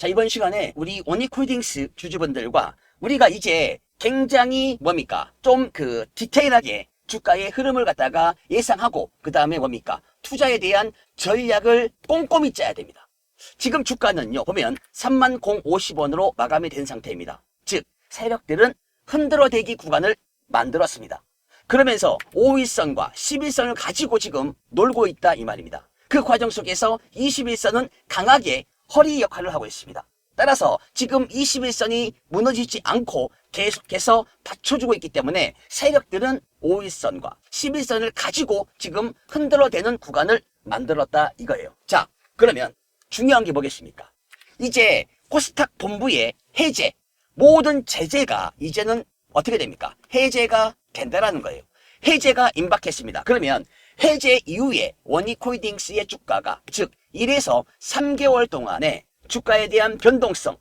자, 이번 시간에 우리 원익홀딩스 주주분들과 우리가 이제 굉장히 뭡니까? 좀 그 디테일하게 주가의 흐름을 갖다가 예상하고 그 다음에 뭡니까? 투자에 대한 전략을 꼼꼼히 짜야 됩니다. 지금 주가는요, 보면 3050원으로 마감이 된 상태입니다. 즉, 세력들은 흔들어대기 구간을 만들었습니다. 그러면서 5일선과 11선을 가지고 지금 놀고 있다 이 말입니다. 그 과정 속에서 21선은 강하게 허리 역할을 하고 있습니다. 따라서 지금 21선이 무너지지 않고 계속해서 받쳐주고 있기 때문에 세력들은 5일선과 11선을 가지고 지금 흔들어대는 구간을 만들었다 이거예요. 자, 그러면 중요한 게 뭐겠습니까? 이제 코스닥 본부의 해제, 모든 제재가 이제는 어떻게 됩니까? 해제가 된다라는 거예요. 해제가 임박했습니다. 그러면 해제 이후에 원익홀딩스의 주가가 즉 1에서 3개월 동안에 주가에 대한 변동성,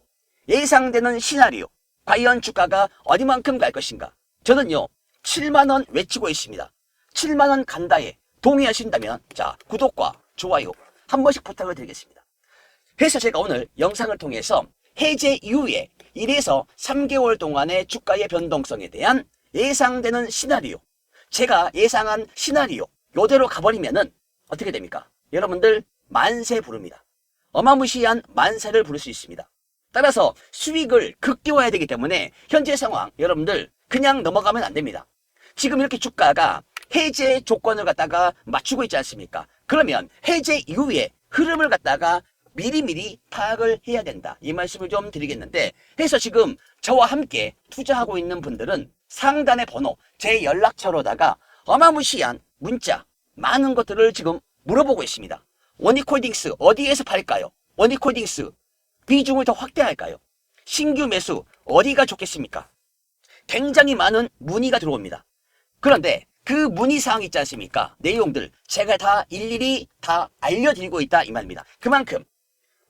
예상되는 시나리오, 과연 주가가 어디만큼 갈 것인가? 저는요, 7만원 외치고 있습니다. 7만원 간다에 동의하신다면, 자, 구독과 좋아요 한 번씩 부탁을 드리겠습니다. 그래서 제가 오늘 영상을 통해서 해제 이후에 1에서 3개월 동안의 주가의 변동성에 대한 예상되는 시나리오, 제가 예상한 시나리오, 요대로 가버리면은 어떻게 됩니까? 여러분들 만세 부릅니다. 어마무시한 만세를 부를 수 있습니다. 따라서 수익을 극대화해야 되기 때문에 현재 상황 여러분들 그냥 넘어가면 안 됩니다. 지금 이렇게 주가가 해제 조건을 갖다가 맞추고 있지 않습니까? 그러면 해제 이후에 흐름을 갖다가 미리미리 파악을 해야 된다. 이 말씀을 좀 드리겠는데 해서 지금 저와 함께 투자하고 있는 분들은 상단의 번호, 제 연락처로다가 어마무시한 문자, 많은 것들을 지금 물어보고 있습니다. 원익홀딩스 어디에서 팔까요? 원익홀딩스 비중을 더 확대할까요? 신규 매수 어디가 좋겠습니까? 굉장히 많은 문의가 들어옵니다. 그런데 그 문의 사항 있지 않습니까? 내용들 제가 다 일일이 다 알려드리고 있다 이 말입니다. 그만큼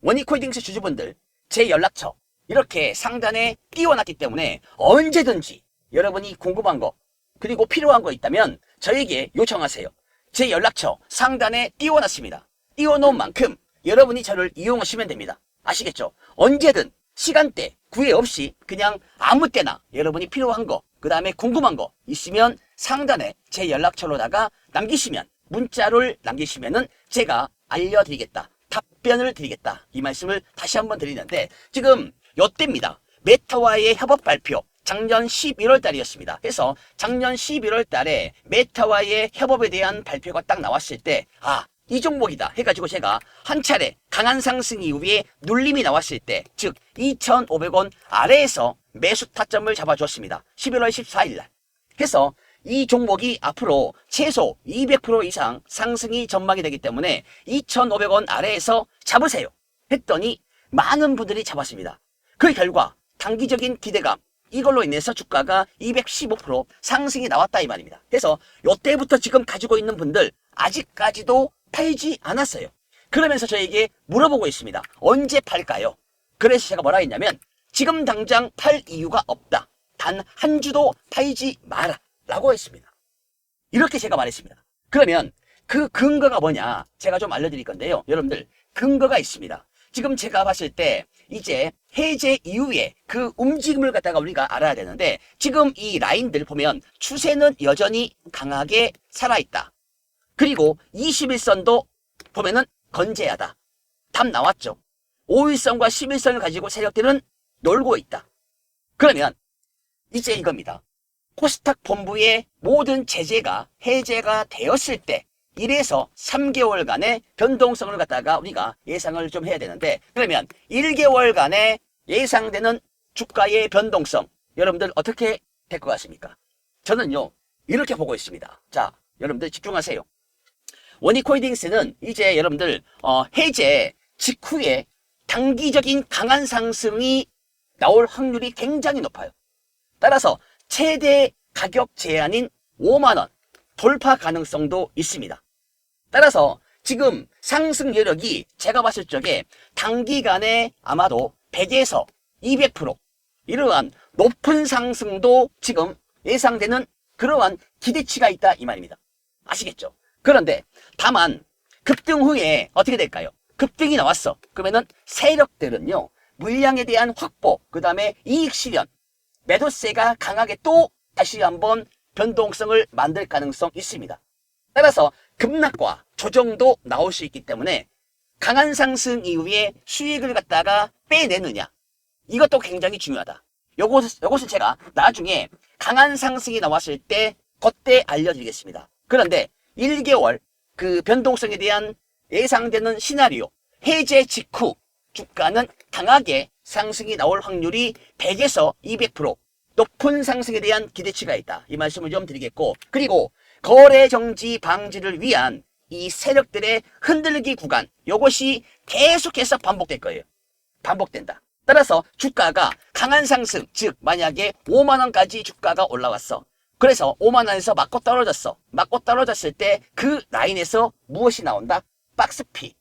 원익홀딩스 주주분들 제 연락처 이렇게 상단에 띄워놨기 때문에 언제든지 여러분이 궁금한 거 그리고 필요한 거 있다면 저에게 요청하세요. 제 연락처 상단에 띄워놨습니다. 띄워놓은 만큼 여러분이 저를 이용하시면 됩니다. 아시겠죠? 언제든 시간대 구애 없이 그냥 아무 때나 여러분이 필요한 거, 그 다음에 궁금한 거 있으면 상단에 제 연락처로다가 남기시면 문자를 남기시면은 제가 알려드리겠다. 답변을 드리겠다. 이 말씀을 다시 한번 드리는데 지금 요때입니다. 메타와의 협업 발표 작년 11월 달이었습니다. 그래서 작년 11월 달에 메타와의 협업에 대한 발표가 딱 나왔을 때 아, 이 종목이다 해가지고 제가 한 차례 강한 상승 이후에 눌림이 나왔을 때 즉 2,500원 아래에서 매수 타점을 잡아줬습니다. 11월 14일 날. 해서 이 종목이 앞으로 최소 200% 이상 상승이 전망이 되기 때문에 2,500원 아래에서 잡으세요. 했더니 많은 분들이 잡았습니다. 그 결과 단기적인 기대감 이걸로 인해서 주가가 215% 상승이 나왔다 이 말입니다. 그래서 요때부터 지금 가지고 있는 분들 아직까지도 팔지 않았어요. 그러면서 저에게 물어보고 있습니다. 언제 팔까요? 그래서 제가 뭐라 했냐면 지금 당장 팔 이유가 없다. 단 한 주도 팔지 마라. 라고 했습니다. 이렇게 제가 말했습니다. 그러면 그 근거가 뭐냐? 제가 좀 알려드릴 건데요. 여러분들 근거가 있습니다. 지금 제가 봤을 때 이제 해제 이후에 그 움직임을 갖다가 우리가 알아야 되는데 지금 이 라인들 보면 추세는 여전히 강하게 살아있다. 그리고 21선도 보면은 건재하다. 답 나왔죠. 5일선과 11선을 가지고 세력들은 놀고 있다. 그러면 이제 이겁니다. 코스닥 본부의 모든 제재가 해제가 되었을 때 1에서 3개월간의 변동성을 갖다가 우리가 예상을 좀 해야 되는데 그러면 1개월간의 예상되는 주가의 변동성 여러분들 어떻게 될 것 같습니까? 저는요 이렇게 보고 있습니다. 자 여러분들 집중하세요. 원익홀딩스는 이제 여러분들 어, 해제 직후에 단기적인 강한 상승이 나올 확률이 굉장히 높아요. 따라서 최대 가격 제한인 5만원 돌파 가능성도 있습니다. 따라서 지금 상승 여력이 제가 봤을 적에 단기간에 아마도 100에서 200% 이러한 높은 상승도 지금 예상되는 그러한 기대치가 있다 이 말입니다. 아시겠죠? 그런데 다만 급등 후에 어떻게 될까요? 급등이 나왔어. 그러면은 세력들은요 물량에 대한 확보, 그 다음에 이익 실현, 매도세가 강하게 또 다시 한번 변동성을 만들 가능성 있습니다. 따라서 급락과 조정도 나올 수 있기 때문에 강한 상승 이후에 수익을 갖다가 빼내느냐 이것도 굉장히 중요하다. 요것, 요것은 제가 나중에 강한 상승이 나왔을 때 그때 알려드리겠습니다. 그런데 1개월 그 변동성에 대한 예상되는 시나리오 해제 직후 주가는 강하게 상승이 나올 확률이 100에서 200% 높은 상승에 대한 기대치가 있다. 이 말씀을 좀 드리겠고 그리고 거래 정지 방지를 위한 이 세력들의 흔들기 구간 요것이 계속해서 반복될 거예요. 반복된다. 따라서 주가가 강한 상승, 즉 만약에 5만 원까지 주가가 올라왔어. 그래서 5만 원에서 맞고 떨어졌어. 맞고 떨어졌을 때 그 라인에서 무엇이 나온다? 박스피.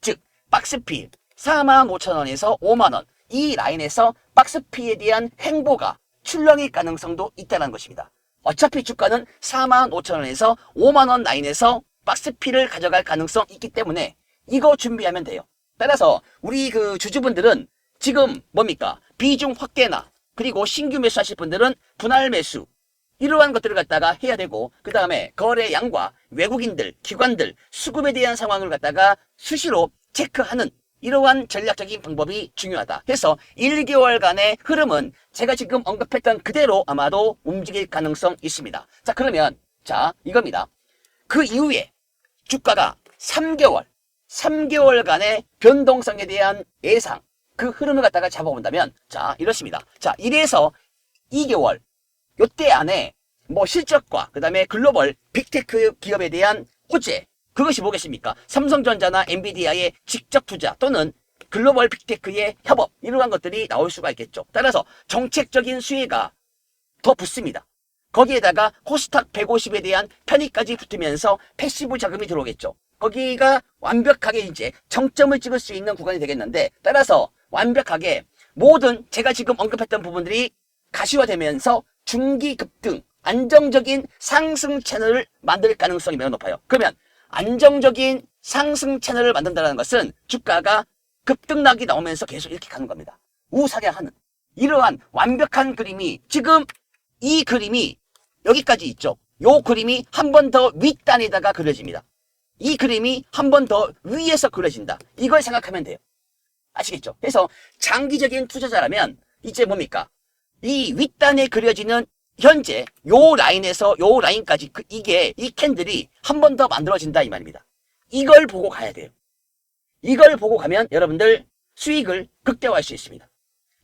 즉 박스피 4만 5천 원에서 5만 원. 이 라인에서 박스피에 대한 행보가 출렁일 가능성도 있다는 것입니다. 어차피 주가는 4만 5천 원에서 5만 원 라인에서 박스피를 가져갈 가능성 있기 때문에 이거 준비하면 돼요. 따라서 우리 그 주주분들은 지금 뭡니까? 비중 확대나 그리고 신규 매수하실 분들은 분할 매수 이러한 것들을 갖다가 해야 되고 그 다음에 거래량과 외국인들, 기관들, 수급에 대한 상황을 갖다가 수시로 체크하는 이러한 전략적인 방법이 중요하다. 그래서 1개월간의 흐름은 제가 지금 언급했던 그대로 아마도 움직일 가능성 있습니다. 자 그러면 자 이겁니다. 그 이후에 주가가 3개월, 3개월간의 변동성에 대한 예상, 그 흐름을 갖다가 잡아본다면, 자, 이렇습니다. 자, 1에서 2개월, 요때 안에 뭐 실적과 그 다음에 글로벌 빅테크 기업에 대한 호재, 그것이 뭐겠습니까? 삼성전자나 엔비디아의 직접 투자 또는 글로벌 빅테크의 협업, 이러한 것들이 나올 수가 있겠죠. 따라서 정책적인 수혜가 더 붙습니다. 거기에다가 코스닥 150에 대한 편입까지 붙으면서 패시브 자금이 들어오겠죠. 거기가 완벽하게 이제 정점을 찍을 수 있는 구간이 되겠는데 따라서 완벽하게 모든 제가 지금 언급했던 부분들이 가시화되면서 중기 급등 안정적인 상승 채널을 만들 가능성이 매우 높아요. 그러면 안정적인 상승 채널을 만든다는 것은 주가가 급등락이 나오면서 계속 이렇게 가는 겁니다. 우상향하는 이러한 완벽한 그림이 지금 이 그림이 여기까지 있죠. 요 그림이 한 번 더 윗단에다가 그려집니다. 이 그림이 한 번 더 위에서 그려진다. 이걸 생각하면 돼요. 아시겠죠? 그래서 장기적인 투자자라면 이제 뭡니까? 이 윗단에 그려지는 현재 요 라인에서 요 라인까지 그 이게 이 캔들이 한 번 더 만들어진다 이 말입니다. 이걸 보고 가야 돼요. 이걸 보고 가면 여러분들 수익을 극대화할 수 있습니다.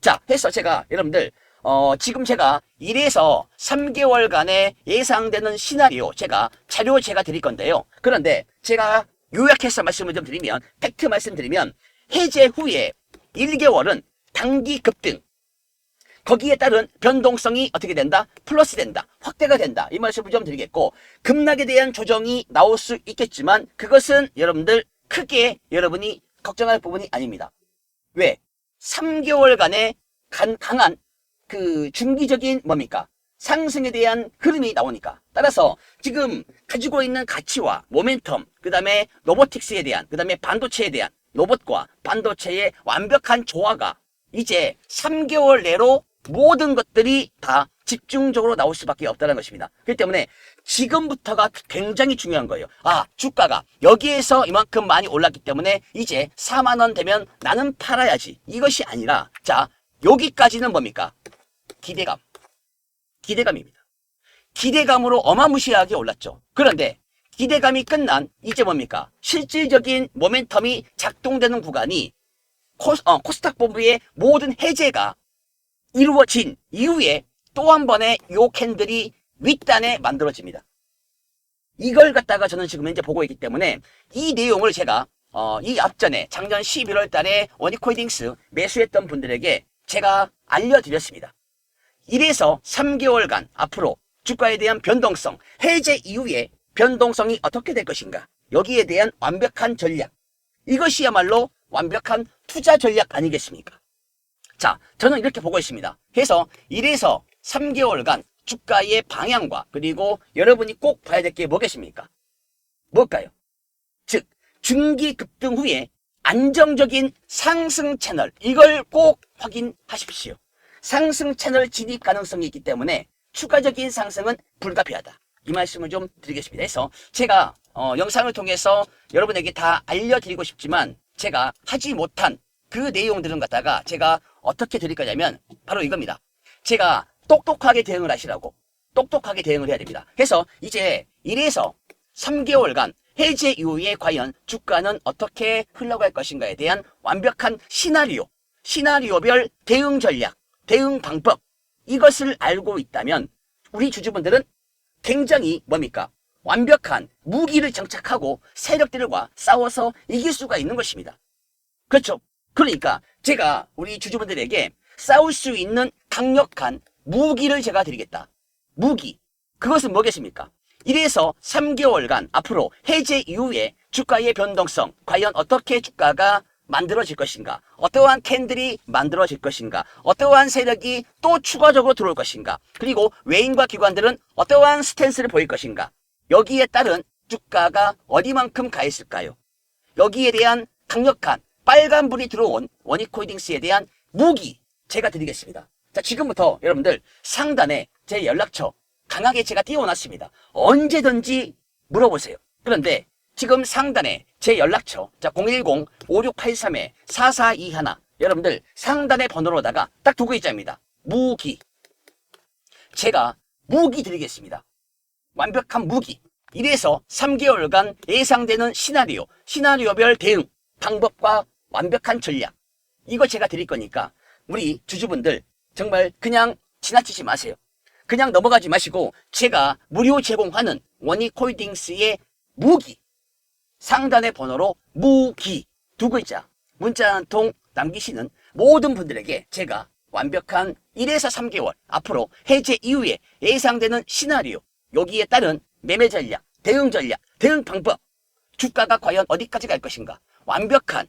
자, 해서 제가 여러분들 어, 지금 제가 1에서 3개월간의 예상되는 시나리오 제가 자료 제가 드릴 건데요. 그런데 제가 요약해서 말씀을 좀 드리면 팩트 말씀드리면 해제 후에 1개월은 단기 급등 거기에 따른 변동성이 어떻게 된다? 플러스 된다. 확대가 된다. 이 말씀을 좀 드리겠고 급락에 대한 조정이 나올 수 있겠지만 그것은 여러분들 크게 여러분이 걱정할 부분이 아닙니다. 왜? 3개월간의 간, 강한 그 중기적인 뭡니까? 상승에 대한 흐름이 나오니까. 따라서 지금 가지고 있는 가치와 모멘텀, 그 다음에 로보틱스에 대한, 그 다음에 반도체에 대한 로봇과 반도체의 완벽한 조화가 이제 3개월 내로 모든 것들이 다 집중적으로 나올 수밖에 없다는 것입니다. 그렇기 때문에 지금부터가 굉장히 중요한 거예요. 아, 주가가 여기에서 이만큼 많이 올랐기 때문에 이제 4만 원 되면 나는 팔아야지. 이것이 아니라, 자, 여기까지는 뭡니까? 기대감. 기대감입니다. 기대감으로 어마무시하게 올랐죠. 그런데 기대감이 끝난 이제 뭡니까? 실질적인 모멘텀이 작동되는 구간이 코, 어, 코스닥 본부의 모든 해제가 이루어진 이후에 또 한 번의 요 캔들이 윗단에 만들어집니다. 이걸 갖다가 저는 지금 현재 보고 있기 때문에 이 내용을 제가 어, 이 앞전에 작년 11월 달에 원익홀딩스 매수했던 분들에게 제가 알려드렸습니다. 1에서 3개월간 앞으로 주가에 대한 변동성, 해제 이후에 변동성이 어떻게 될 것인가 여기에 대한 완벽한 전략 이것이야말로 완벽한 투자 전략 아니겠습니까? 자, 저는 이렇게 보고 있습니다. 해서 1에서 3개월간 주가의 방향과 그리고 여러분이 꼭 봐야 될 게 뭐겠습니까? 뭘까요? 즉, 중기 급등 후에 안정적인 상승 채널 이걸 꼭 확인하십시오. 상승 채널 진입 가능성이 있기 때문에 추가적인 상승은 불가피하다. 이 말씀을 좀 드리겠습니다. 그래서 제가 어, 영상을 통해서 여러분에게 다 알려드리고 싶지만 제가 하지 못한 그 내용들은 갖다가 제가 어떻게 드릴 거냐면 바로 이겁니다. 제가 똑똑하게 대응을 하시라고 똑똑하게 대응을 해야 됩니다. 그래서 이제 1에서 3개월간 해제 이후에 과연 주가는 어떻게 흘러갈 것인가에 대한 완벽한 시나리오, 시나리오별 대응 전략, 대응 방법 이것을 알고 있다면 우리 주주분들은 굉장히 뭡니까? 완벽한 무기를 장착하고 세력들과 싸워서 이길 수가 있는 것입니다. 그렇죠? 그러니까 제가 우리 주주분들에게 싸울 수 있는 강력한 무기를 제가 드리겠다. 무기. 그것은 뭐겠습니까? 1에서 3개월간 앞으로 해제 이후에 주가의 변동성, 과연 어떻게 주가가 만들어질 것인가? 어떠한 캔들이 만들어질 것인가? 어떠한 세력이 또 추가적으로 들어올 것인가? 그리고 외인과 기관들은 어떠한 스탠스를 보일 것인가? 여기에 따른 주가가 어디만큼 가 있을까요? 여기에 대한 강력한 빨간불이 들어온 원익홀딩스에 대한 무기 제가 드리겠습니다. 자, 지금부터 여러분들 상단에 제 연락처 강하게 제가 띄워놨습니다. 언제든지 물어보세요. 그런데 지금 상단에 제 연락처 자 010-5683-4421 여러분들 상단의 번호로다가 딱 두 글자입니다. 무기 제가 무기 드리겠습니다. 완벽한 무기 1에서 3개월간 예상되는 시나리오 시나리오별 대응 방법과 완벽한 전략 이거 제가 드릴 거니까 우리 주주분들 정말 그냥 지나치지 마세요. 그냥 넘어가지 마시고 제가 무료 제공하는 원익홀딩스의 무기 상단의 번호로 무기 두 글자 문자 한 통 남기시는 모든 분들에게 제가 완벽한 1에서 3개월 앞으로 해제 이후에 예상되는 시나리오 여기에 따른 매매 전략, 대응 전략, 대응 방법 주가가 과연 어디까지 갈 것인가 완벽한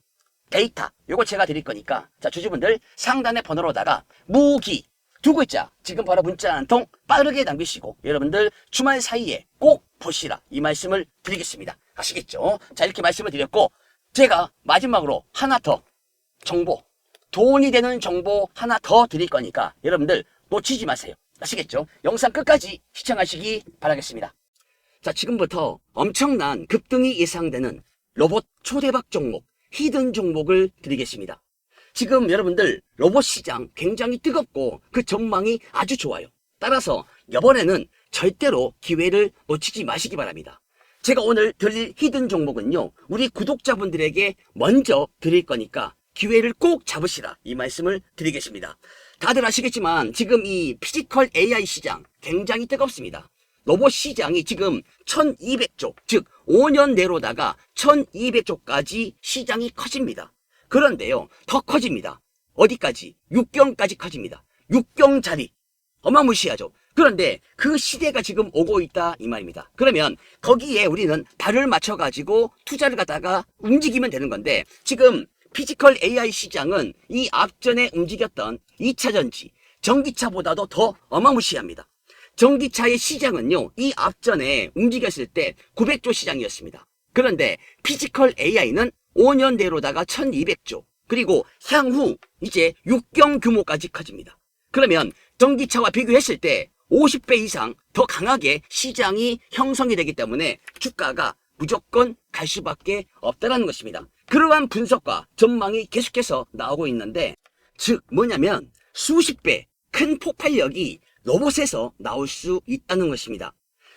데이터. 요거 제가 드릴 거니까. 자 주주분들 상단의 번호로다가 무기 두 글자. 지금 바로 문자 한 통 빠르게 남기시고 여러분들 주말 사이에 꼭 보시라. 이 말씀을 드리겠습니다. 아시겠죠? 자 이렇게 말씀을 드렸고 제가 마지막으로 하나 더 정보 돈이 되는 정보 하나 더 드릴 거니까 여러분들 놓치지 마세요. 아시겠죠? 영상 끝까지 시청하시기 바라겠습니다. 자 지금부터 엄청난 급등이 예상되는 로봇 초대박 종목 히든 종목을 드리겠습니다 지금 여러분들 로봇 시장 굉장히 뜨겁고 그 전망이 아주 좋아요. 따라서 이번에는 절대로 기회를 놓치지 마시기 바랍니다. 제가 오늘 드릴 히든 종목은요. 우리 구독자분들에게 먼저 드릴 거니까 기회를 꼭 잡으시라 이 말씀을 드리겠습니다. 다들 아시겠지만 지금 이 피지컬 AI 시장 굉장히 뜨겁습니다. 로봇 시장이 지금 1200조, 즉 5년 내로다가 1200조까지 시장이 커집니다. 그런데요, 더 커집니다. 어디까지? 6경까지 커집니다. 6경 자리. 어마무시하죠. 그런데 그 시대가 지금 오고 있다 이 말입니다. 그러면 거기에 우리는 발을 맞춰가지고 투자를 갖다가 움직이면 되는 건데 지금 피지컬 AI 시장은 이 앞전에 움직였던 2차 전지, 전기차보다도 더 어마무시합니다. 전기차의 시장은요, 이 앞전에 움직였을 때 900조 시장이었습니다. 그런데 피지컬 AI는 5년 내로다가 1200조. 그리고 향후 이제 6경 규모까지 커집니다. 그러면 전기차와 비교했을 때 50배 이상 더 강하게 시장이 형성이 되기 때문에 주가가 무조건 갈 수밖에 없다는 것입니다. 그러한 분석과 전망이 계속해서 나오고 있는데 즉 뭐냐면 수십 배 큰 폭발력이 로봇에서 나올 수 있다는 것입니다.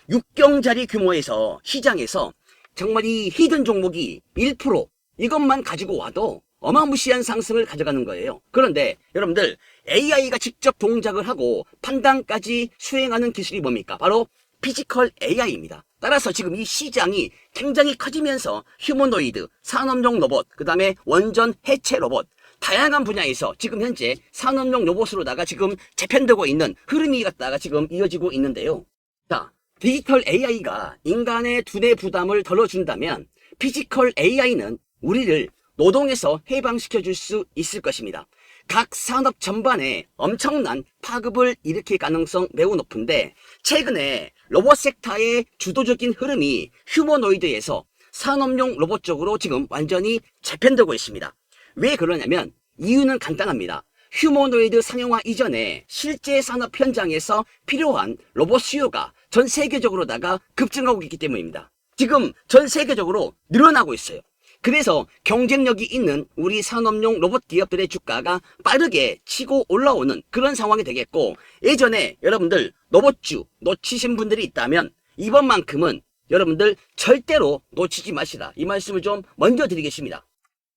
6경짜리 규모에서 시장에서 정말 이 히든 종목이 1% 이것만 가지고 와도 어마무시한 상승을 가져가는 거예요. 그런데 여러분들 AI가 직접 동작을 하고 판단까지 수행하는 기술이 뭡니까? 바로 피지컬 AI입니다. 따라서 지금 이 시장이 굉장히 커지면서 휴머노이드, 산업용 로봇, 그 다음에 원전 해체 로봇, 다양한 분야에서 지금 현재 산업용 로봇으로다가 지금 재편되고 있는 흐름이 갖다가 지금 이어지고 있는데요. 자, 디지털 AI가 인간의 두뇌 부담을 덜어준다면 피지컬 AI는 우리를 노동에서 해방시켜 줄 수 있을 것입니다. 각 산업 전반에 엄청난 파급을 일으킬 가능성 매우 높은데 최근에 로봇 섹터의 주도적인 흐름이 휴머노이드에서 산업용 로봇 쪽으로 지금 완전히 재편되고 있습니다. 왜 그러냐면 이유는 간단합니다. 휴머노이드 상용화 이전에 실제 산업 현장에서 필요한 로봇 수요가 전 세계적으로다가 급증하고 있기 때문입니다. 지금 전 세계적으로 늘어나고 있어요. 그래서 경쟁력이 있는 우리 산업용 로봇 기업들의 주가가 빠르게 치고 올라오는 그런 상황이 되겠고 예전에 여러분들 로봇주 놓치신 분들이 있다면 이번만큼은 여러분들 절대로 놓치지 마시라 이 말씀을 좀 먼저 드리겠습니다.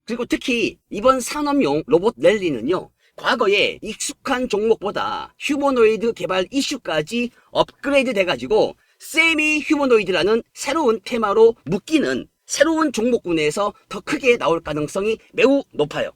그리고 특히 이번 산업용 로봇 랠리는요. 과거에 익숙한 종목보다 휴머노이드 개발 이슈까지 업그레이드 돼가지고 세미 휴머노이드라는 새로운 테마로 묶이는 새로운 종목군에서 더 크게 나올 가능성이 매우 높아요.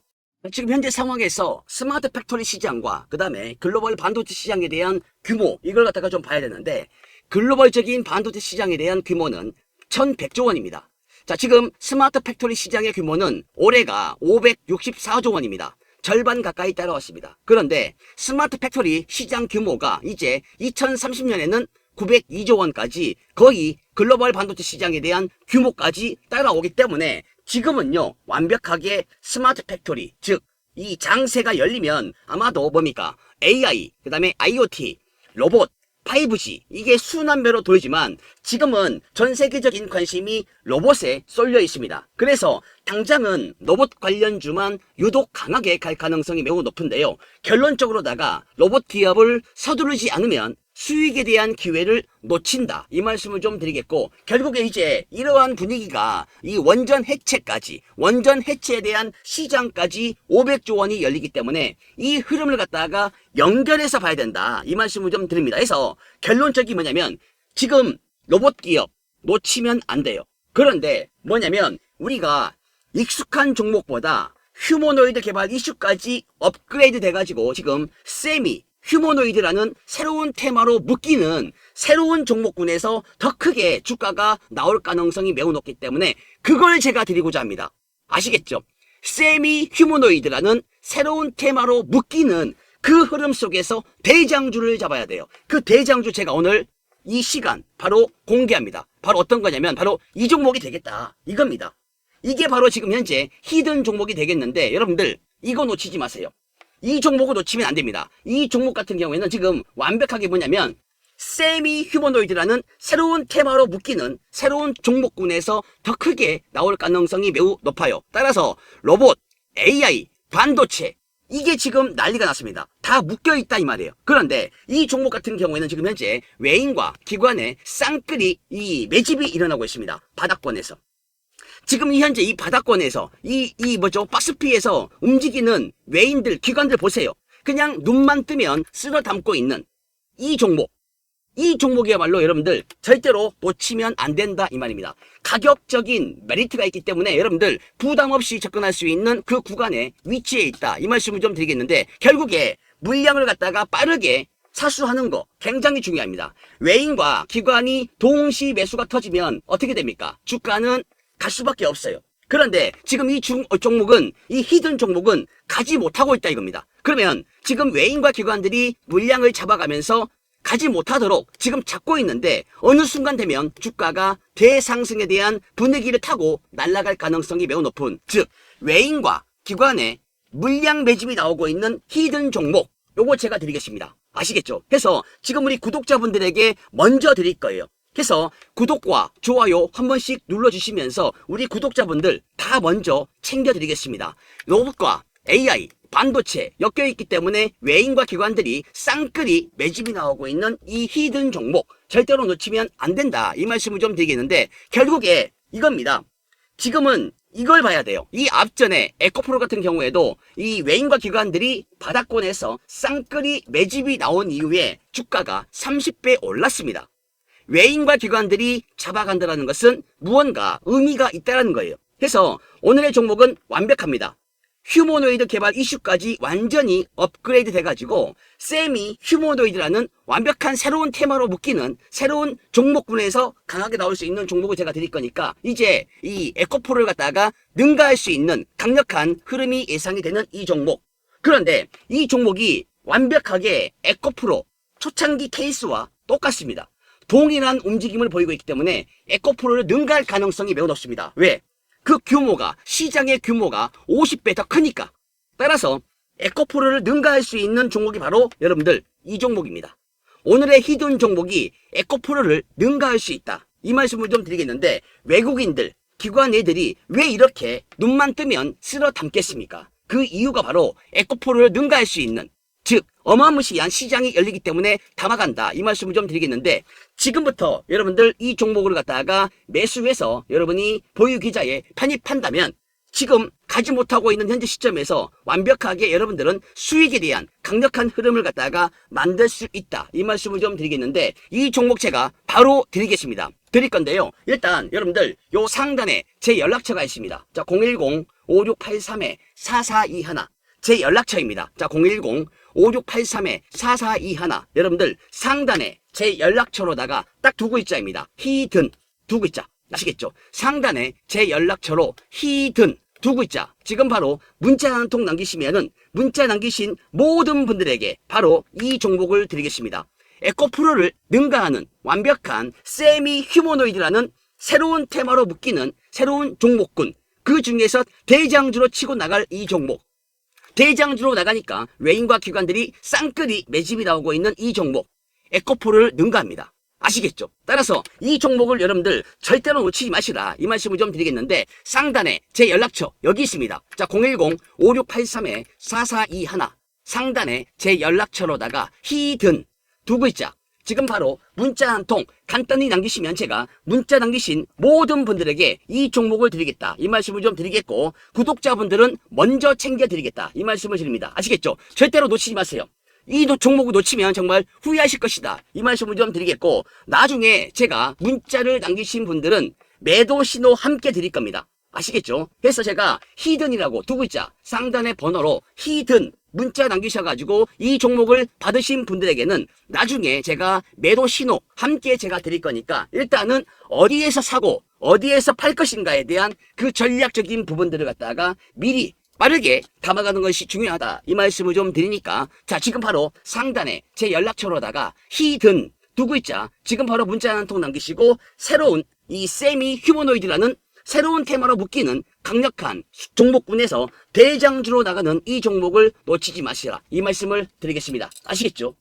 지금 현재 상황에서 스마트 팩토리 시장과 그 다음에 글로벌 반도체 시장에 대한 규모 이걸 갖다가 좀 봐야 되는데 글로벌적인 반도체 시장에 대한 규모는 1100조 원입니다. 자, 지금 스마트 팩토리 시장의 규모는 올해가 564조 원입니다. 절반 가까이 따라왔습니다. 그런데 스마트 팩토리 시장 규모가 이제 2030년에는 902조 원까지 거의 글로벌 반도체 시장에 대한 규모까지 따라오기 때문에 지금은요, 완벽하게 스마트 팩토리, 즉, 이 장세가 열리면 아마도 뭡니까? AI, 그 다음에 IoT, 로봇, 5G 이게 순환배로 돌지만 지금은 전 세계적인 관심이 로봇에 쏠려 있습니다. 그래서 당장은 로봇 관련주만 유독 강하게 갈 가능성이 매우 높은데요. 결론적으로다가 로봇 기업을 서두르지 않으면 수익에 대한 기회를 놓친다. 이 말씀을 좀 드리겠고, 결국에 이제 이러한 분위기가 이 원전 해체까지, 원전 해체에 대한 시장까지 500조 원이 열리기 때문에 이 흐름을 갖다가 연결해서 봐야 된다. 이 말씀을 좀 드립니다. 그래서 결론적이 뭐냐면, 지금 로봇 기업 놓치면 안 돼요. 그런데 뭐냐면, 우리가 익숙한 종목보다 휴머노이드 개발 이슈까지 업그레이드 돼가지고 지금 세미, 휴머노이드라는 새로운 테마로 묶이는 새로운 종목군에서 더 크게 주가가 나올 가능성이 매우 높기 때문에 그걸 제가 드리고자 합니다. 아시겠죠? 세미 휴머노이드라는 새로운 테마로 묶이는 그 흐름 속에서 대장주를 잡아야 돼요. 그 대장주 제가 오늘 이 시간 바로 공개합니다. 바로 어떤 거냐면 바로 이 종목이 되겠다. 이겁니다. 이게 바로 지금 현재 히든 종목이 되겠는데 여러분들 이거 놓치지 마세요. 이 종목을 놓치면 안 됩니다. 이 종목 같은 경우에는 지금 완벽하게 뭐냐면 세미 휴머노이드라는 새로운 테마로 묶이는 새로운 종목군에서 더 크게 나올 가능성이 매우 높아요. 따라서 로봇, AI, 반도체 이게 지금 난리가 났습니다. 다 묶여 있다 이 말이에요. 그런데 이 종목 같은 경우에는 지금 현재 외인과 기관의 쌍끌이 이 매집이 일어나고 있습니다. 바닥권에서. 지금 이 현재 이 바닥권에서 이, 이 뭐죠? 박스피에서 움직이는 외인들, 기관들 보세요. 그냥 눈만 뜨면 쓸어 담고 있는 이 종목. 이 종목이야말로 여러분들 절대로 놓치면 안 된다 이 말입니다. 가격적인 메리트가 있기 때문에 여러분들 부담 없이 접근할 수 있는 그 구간에 위치해 있다. 이 말씀을 좀 드리겠는데 결국에 물량을 갖다가 빠르게 사수하는 거 굉장히 중요합니다. 외인과 기관이 동시 매수가 터지면 어떻게 됩니까? 주가는 갈 수밖에 없어요. 그런데 지금 이 중, 어, 종목은 이 히든 종목은 가지 못하고 있다 이겁니다. 그러면 지금 외인과 기관들이 물량을 잡아가면서 가지 못하도록 지금 잡고 있는데 어느 순간 되면 주가가 대상승에 대한 분위기를 타고 날아갈 가능성이 매우 높은 즉 외인과 기관의 물량 매집이 나오고 있는 히든 종목 요거 제가 드리겠습니다. 아시겠죠? 그래서 지금 우리 구독자분들에게 먼저 드릴 거예요. 그래서 구독과 좋아요 한 번씩 눌러주시면서 우리 구독자분들 다 먼저 챙겨드리겠습니다. 로봇과 AI, 반도체 엮여있기 때문에 외인과 기관들이 쌍끌이 매집이 나오고 있는 이 히든 종목 절대로 놓치면 안 된다. 이 말씀을 좀 드리겠는데 결국에 이겁니다. 지금은 이걸 봐야 돼요. 이 앞전에 에코프로 같은 경우에도 이 외인과 기관들이 바닥권에서 쌍끌이 매집이 나온 이후에 주가가 30배 올랐습니다. 외인과 기관들이 잡아간다는 것은 무언가 의미가 있다는 거예요. 그래서 오늘의 종목은 완벽합니다. 휴머노이드 개발 이슈까지 완전히 업그레이드 돼가지고 세미 휴머노이드라는 완벽한 새로운 테마로 묶이는 새로운 종목군에서 강하게 나올 수 있는 종목을 제가 드릴 거니까 이제 이 에코프로를 갖다가 능가할 수 있는 강력한 흐름이 예상이 되는 이 종목. 그런데 이 종목이 완벽하게 에코프로 초창기 케이스와 똑같습니다. 동일한 움직임을 보이고 있기 때문에 에코프로를 능가할 가능성이 매우 높습니다. 왜? 그 규모가 시장의 규모가 50배 더 크니까. 따라서 에코프로를 능가할 수 있는 종목이 바로 여러분들 이 종목입니다. 오늘의 히든 종목이 에코프로를 능가할 수 있다. 이 말씀을 좀 드리겠는데 외국인들, 기관 애들이 왜 이렇게 눈만 뜨면 쓸어 담겠습니까? 그 이유가 바로 에코프로를 능가할 수 있는 즉 어마무시한 시장이 열리기 때문에 담아간다 이 말씀을 좀 드리겠는데 지금부터 여러분들 이 종목을 갖다가 매수해서 여러분이 보유 기자에 편입한다면 지금 가지 못하고 있는 현재 시점에서 완벽하게 여러분들은 수익에 대한 강력한 흐름을 갖다가 만들 수 있다. 이 말씀을 좀 드리겠는데 이 종목 제가 바로 드리겠습니다. 드릴 건데요. 일단 여러분들 요 상단에 제 연락처가 있습니다. 자, 010-5683-4421. 제 연락처입니다. 자, 010-5683-4421. 여러분들 상단에 제 연락처로다가 딱 두 글자입니다. 히든 두 글자. 아시겠죠? 상단에 제 연락처로 히든 두 글자. 지금 바로 문자 한 통 남기시면은 문자 남기신 모든 분들에게 바로 이 종목을 드리겠습니다. 에코프로를 능가하는 완벽한 세미 휴머노이드라는 새로운 테마로 묶이는 새로운 종목군. 그 중에서 대장주로 치고 나갈 이 종목. 대장주로 나가니까 외인과 기관들이 쌍끌이 매집이 나오고 있는 이 종목. 에코프로를 능가합니다. 아시겠죠? 따라서 이 종목을 여러분들 절대로 놓치지 마시라. 이 말씀을 좀 드리겠는데 상단에 제 연락처 여기 있습니다. 자, 010-5683-4421 상단에 제 연락처로다가 히든 두 글자 지금 바로 문자 한 통 간단히 남기시면 제가 문자 남기신 모든 분들에게 이 종목을 드리겠다. 이 말씀을 좀 드리겠고 구독자분들은 먼저 챙겨 드리겠다. 이 말씀을 드립니다. 아시겠죠? 절대로 놓치지 마세요. 이 노- 종목을 놓치면 정말 후회하실 것이다. 이 말씀을 좀 드리겠고 나중에 제가 문자를 남기신 분들은 매도 신호 함께 드릴 겁니다. 아시겠죠? 그래서 제가 히든이라고 두 글자 상단의 번호로 히든 문자 남기셔가지고 이 종목을 받으신 분들에게는 나중에 제가 매도 신호 함께 제가 드릴 거니까 일단은 어디에서 사고 어디에서 팔 것인가에 대한 그 전략적인 부분들을 갖다가 미리 빠르게 담아가는 것이 중요하다. 이 말씀을 좀 드리니까 자 지금 바로 상단에 제 연락처로다가 히든 두 글자 지금 바로 문자 한 통 남기시고 새로운 이 세미 휴머노이드라는 새로운 테마로 묶이는 강력한 종목군에서 대장주로 나가는 이 종목을 놓치지 마시라. 이 말씀을 드리겠습니다. 아시겠죠?